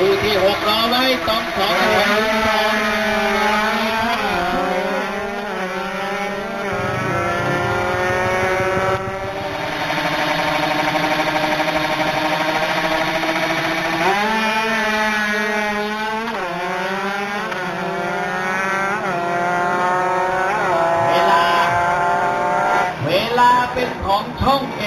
คู่ที่หกรอไว้ต้องสองหัวสองเวลาเป็นของช่องเอ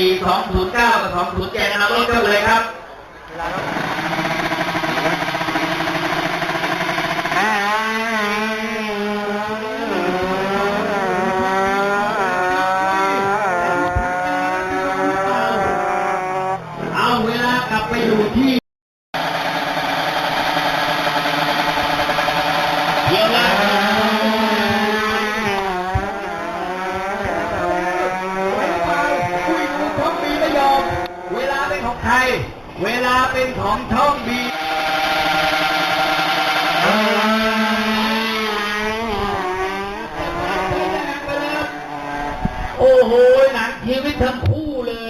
4 209กับ207นะครับรถกันเลยครับเอาเวลากลับไปอยู่ที่ เวลาเป็นของช่องบีโอ้โหหนังชีวิตทั้งคู่เลย